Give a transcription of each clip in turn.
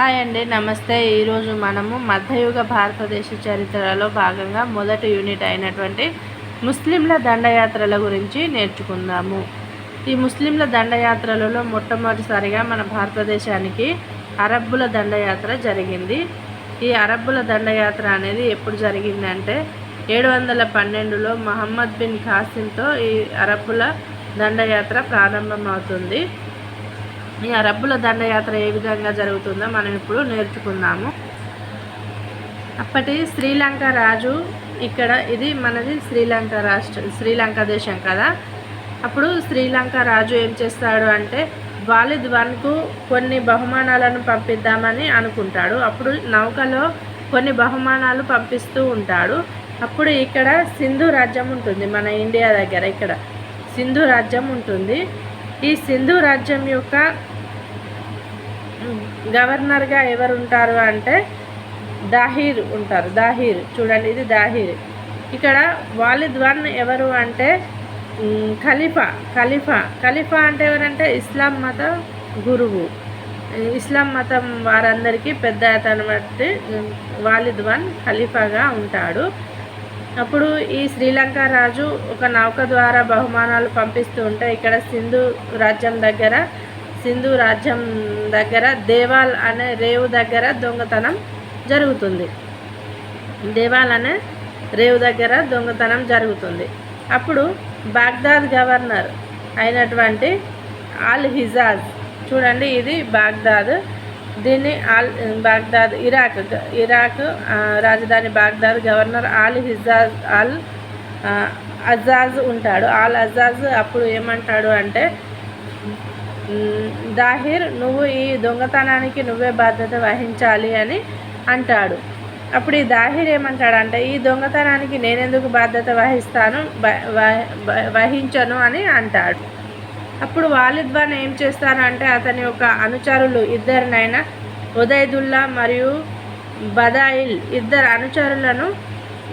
Hi అండి నమస్తే. ఈరోజు మనము మధ్యయుగ భారతదేశ చరిత్రలో భాగంగా మొదటి యూనిట్ అయినటువంటి ముస్లింల దండయాత్రల గురించి నేర్చుకుందాము. ఈ ముస్లింల దండయాత్రలలో మొట్టమొదటిసారిగా మన భారతదేశానికి అరబ్బుల దండయాత్ర జరిగింది. ఈ అరబ్బుల దండయాత్ర అనేది ఎప్పుడు జరిగిందంటే ఏడు వందల పన్నెండులో మహమ్మద్ బిన్ ఖాసిమ్తో ఈ అరబ్బుల దండయాత్ర ప్రారంభమవుతుంది. ఈ అరబ్బుల దండయాత్ర ఏ విధంగా జరుగుతుందో మనం ఇప్పుడు నేర్చుకుందాము. అప్పటి శ్రీలంక రాజు ఇక్కడ ఇది మనది శ్రీలంక రాష్ట్ర శ్రీలంక దేశం కదా. అప్పుడు శ్రీలంక రాజు ఏం చేస్తాడు అంటే వాలిద్ వన్కు కొన్ని బహుమానాలను పంపిద్దామని అనుకుంటాడు. అప్పుడు నౌకలో కొన్ని బహుమానాలు పంపిస్తూ ఉంటాడు. అప్పుడు ఇక్కడ సింధు రాజ్యం ఉంటుంది మన ఇండియా దగ్గర ఇక్కడ సింధు రాజ్యం ఉంటుంది. ఈ సింధు రాజ్యం యొక్క గవర్నర్గా ఎవరు ఉంటారు అంటే దాహీర్ ఉంటారు దాహీర్. చూడండి ఇది దాహీర్. ఇక్కడ వాలిద్ వన్ ఎవరు అంటే ఖలీఫా ఖలీఫా. ఖలీఫా అంటే ఎవరంటే ఇస్లాం మత గురువు. ఇస్లాం మతం వారందరికీ పెద్ద అతను బట్టి వాలిద్ వన్ ఖలీఫాగా ఉంటాడు. అప్పుడు ఈ శ్రీలంక రాజు ఒక నౌక ద్వారా బహుమానాలు పంపిస్తూ ఉంటే ఇక్కడ సింధు రాజ్యం దగ్గర సింధు రాజ్యం దగ్గర దేవాల్ అనే రేవు దగ్గర దొంగతనం జరుగుతుంది. దేవాల్ అనే రేవు దగ్గర దొంగతనం జరుగుతుంది. అప్పుడు బాగ్దాద్ గవర్నర్ అయినటువంటి అల్ హిజాజ్ చూడండి ఇది బాగ్దాద్ దీన్ని ఆల్ బాగ్దాద్ ఇరాక్ ఇరాక్ రాజధాని Baghdad governor Al Hijaz Al Ajaz ఉంటాడు. ఆల్ అజాజ్ అప్పుడు ఏమంటాడు అంటే దాహిర్ నువ్వు ఈ దొంగతనానికి నువ్వే బాధ్యత వహించాలి అని అంటాడు. అప్పుడు ఈ దాహిర్ ఏమంటాడంటే ఈ దొంగతనానికి నేనెందుకు బాధ్యత వహిస్తాను? బ- వహించను అని అంటాడు. అప్పుడు వాలిద్ ఖాన్ ఏం చేస్తారంటే అతని యొక్క అనుచరులు ఇద్దరినైనా ఉదయదుల్లా మరియు బదాయిల్ ఇద్దరు అనుచరులను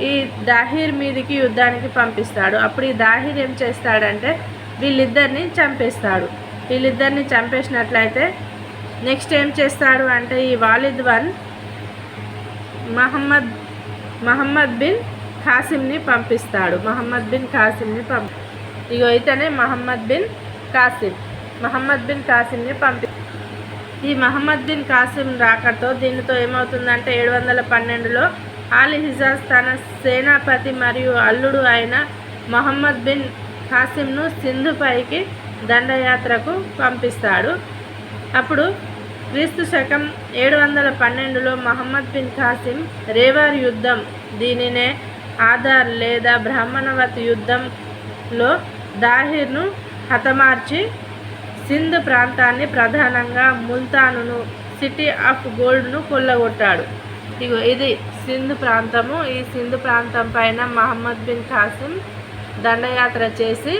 ఈ దాహిర్ మీదికి యుద్ధానికి పంపిస్తాడు. అప్పుడు ఈ దాహిర్ ఏం చేస్తాడంటే వీళ్ళిద్దరిని చంపేస్తాడు. వీళ్ళిద్దరిని చంపేసినట్లయితే నెక్స్ట్ ఏం చేస్తాడు అంటే ఈ వాలిద్ వన్ మహమ్మద్ మహమ్మద్ బిన్ ఖాసిమ్ని పంపిస్తాడు. మహమ్మద్ బిన్ ఖాసిమ్ని పంపి ఇగో ఇతనే Muhammad bin Qasim Muhammad bin కాసిమ్ని పంపి ఈ మహమ్మద్ బిన్ కాసిం రాకతో దీనితో ఏమవుతుందంటే ఏడు వందల పన్నెండులో ఆలి హిజాజ్ తన సేనాపతి మరియు అల్లుడు అయిన మహమ్మద్ బిన్ కాసిమ్ను సింధుపైకి దండయాత్రకు పంపిస్తాడు. అప్పుడు క్రీస్తు శకం ఏడు వందల పన్నెండులో మహమ్మద్ బిన్ ఖాసిం రేవార్ యుద్ధం దీనినే ఆధార్ లేదా బ్రాహ్మణవత్ యుద్ధంలో దాహిర్ను హతమార్చి సింధ్ ప్రాంతాన్ని ప్రధానంగా ముల్తానును సిటీ ఆఫ్ గోల్డ్ను కొల్లగొట్టాడు. ఇగో ఇది సింధ్ ప్రాంతము. ఈ సింధ్ ప్రాంతం పైన మహమ్మద్ బిన్ ఖాసిం దండయాత్ర చేసి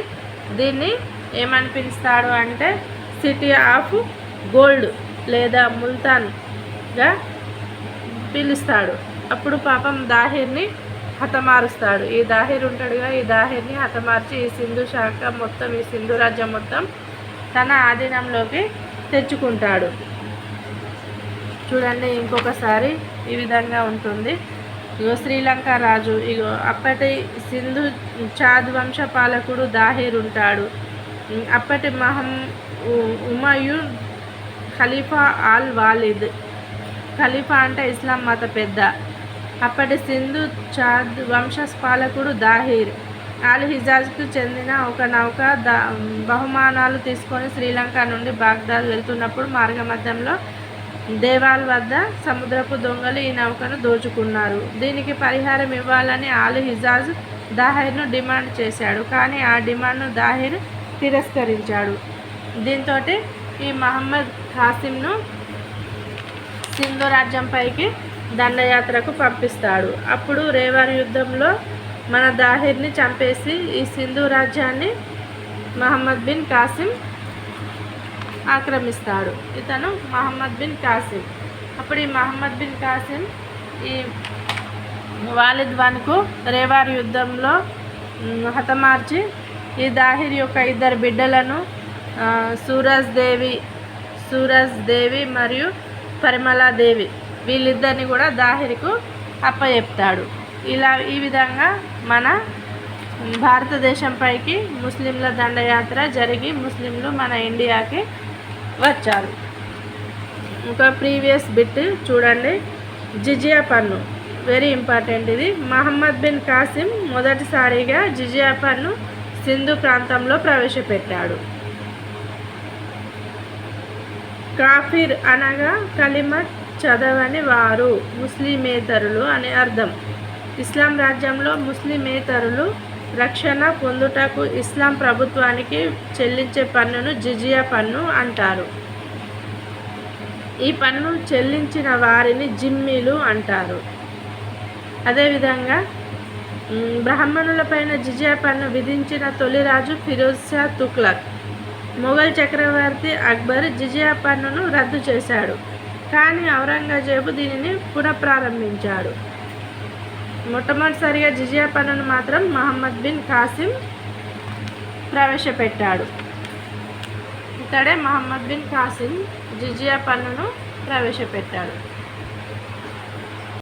దీన్ని ఏమని పిలుస్తాడు అంటే సిటీ ఆఫ్ గోల్డ్ లేదా ముల్తాన్గా పిలుస్తాడు. అప్పుడు పాపం దాహిర్ని హతమారుస్తాడు. ఈ దాహిర్ ఉంటాడుగా ఈ దాహిర్ని హతమార్చి ఈ సింధు శాఖ మొత్తం ఈ సింధు రాజ్యం మొత్తం తన ఆధీనంలోకి తెచ్చుకుంటాడు. చూడండి ఇంకొకసారి ఈ విధంగా ఉంటుంది. ఇగో శ్రీలంక రాజు ఇగో అప్పటి సింధు చాద్ వంశ పాలకుడు దాహిర్ ఉంటాడు. అప్పటి మహం ఉ- ఖలీఫా ఆల్ వాలిద్. ఖలీఫా అంటే ఇస్లాం మత పెద్ద. అప్పటి సింధు చాద్ వంశ పాలకుడు దాహిర్. ఆల్ హిజాజ్కు చెందిన ఒక నౌక దా బహుమానాలు తీసుకొని శ్రీలంక నుండి బాగ్దాద్ వెళ్తున్నప్పుడు మార్గమధ్యంలో దేవాల్ వద్ద సముద్రపు దొంగలు ఈ నౌకను దోచుకున్నారు. దీనికి పరిహారం ఇవ్వాలని ఆల్ హిజాజ్ దాహిర్ను డిమాండ్ చేశాడు. కానీ ఆ డిమాండ్ను దాహిర్ తిరస్కరించాడు. దీంతో ఈ మహమ్మద్ ఖాసిమ్ను సింధు రాజ్యంపైకి దండయాత్రకు పంపిస్తాడు. అప్పుడు రేవార్ యుద్ధంలో మన దాహిర్ని చంపేసి ఈ సింధు రాజ్యాన్ని మహమ్మద్ బిన్ కాసిం ఆక్రమిస్తాడు. ఇతను మహమ్మద్ బిన్ కాసిం. అప్పుడు ఈ మహమ్మద్ బిన్ కాసిం ఈ వాలిద్ వన్కు రేవార్ యుద్ధంలో హతమార్చి ఈ దాహిర్ యొక్క ఇద్దరు బిడ్డలను సూరజ్ దేవి సూరజ్ దేవి మరియు పరిమళాదేవి వీళ్ళిద్దరిని కూడా దాహిర్కు అప్పచెప్తాడు ఇలా ఈ విధంగా మన భారతదేశంపైకి ముస్లింల దండయాత్ర జరిగి ముస్లింలు మన ఇండియాకి వచ్చారు. ఇంకా ప్రీవియస్ బిట్ చూడండి. జిజియా పన్ను వెరీ ఇంపార్టెంట్ ఇది. మహమ్మద్ బిన్ కాసిం మొదటిసారిగా జిజియా పన్ను సింధు ప్రాంతంలో ప్రవేశపెట్టాడు. కాఫిర్ అనగా కలిమత్ చదవని వారు ముస్లిమేతరులు అనే అర్థం. ఇస్లాం రాజ్యంలో ముస్లిమేతరులు రక్షణ పొందుటకు ఇస్లాం ప్రభుత్వానికి చెల్లించే పన్నును జిజియా పన్ను అంటారు. ఈ పన్ను చెల్లించిన వారిని జిమ్మీలు అంటారు. అదేవిధంగా బ్రాహ్మణులపైన జిజియా పన్ను విధించిన తొలి రాజు ఫిరోజ్ షా తుక్లక్ మొఘల్ చక్రవర్తి అక్బర్ జిజియా పన్నును రద్దు చేశాడు. కానీ ఔరంగజేబు దీనిని పునఃప్రారంభించాడు. మొట్టమొదటిసారిగా జిజియా పన్నును మాత్రం మహమ్మద్ బిన్ కాసిం ప్రవేశపెట్టాడు. ఇతడే మహమ్మద్ బిన్ కాసిం జిజియా పన్నును ప్రవేశపెట్టాడు.